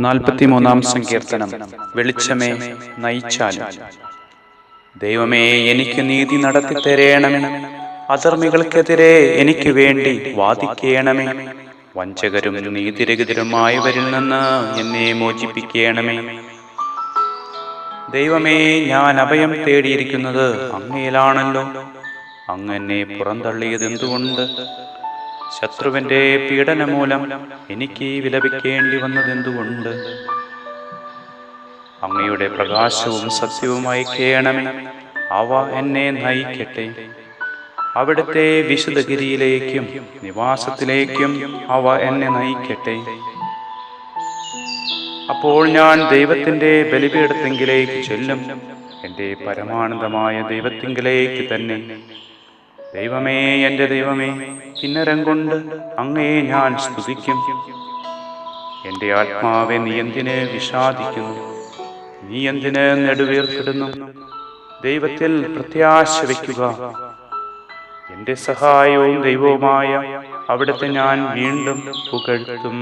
നാൽപ്പത്തിമൂന്നാം സങ്കീർത്തനം. വെളിച്ചമേ നയിച്ചാലും. ദൈവമേ എനിക്ക് നീതി നടത്തി തരേണമേ അധർമ്മികൾക്കെതിരെ എനിക്ക് വേണ്ടി വാദിക്കേണമേ. വഞ്ചകരും നീതിരഹിതരുമായവരിൽ നിന്ന് എന്നെ മോചിപ്പിക്കണമേ. ദൈവമേ ഞാൻ അഭയം തേടിയിരിക്കുന്നത് അങ്ങയിലാണല്ലോ അങ്ങ് എന്നെ പുറന്തള്ളിയത് എന്തുകൊണ്ട് ശത്രുവിന്റെ പീഡനമൂലം എനിക്ക് വിലപിക്കേണ്ടി വന്നതെന്തുകൊണ്ട്? അങ്ങയുടെ പ്രകാശവും സത്യവുമായി കേണമേ. അവ എന്നെ നയിക്കട്ടെ. അവിടുത്തെ വിശുദ്ധഗിരിയിലേക്കും നിവാസത്തിലേക്കും അവ എന്നെ നയിക്കട്ടെ. അപ്പോൾ ഞാൻ ദൈവത്തിന്റെ ബലിപീഠത്തെങ്കിലേക്ക് ചെല്ലും. എന്റെ പരമാനന്ദമായ ദൈവത്തെങ്കിലേക്ക് തന്നെ. ദൈവമേ എന്റെ ദൈവമേ കിന്നരം കൊണ്ട് അങ്ങയെ ഞാൻ സ്തുതിക്കും. എന്റെ ആത്മാവെ നീ എന്തിനെ വിഷാദിക്കുന്നു? നീ എന്തിന് നെടുവീർത്തിടുന്നു? ദൈവത്തിൽ പ്രത്യാശ വയ്ക്കുക എന്റെ സഹായവും ദൈവവുമായ അവിടുത്തെ ഞാൻ വീണ്ടും പുകഴ്ത്തും.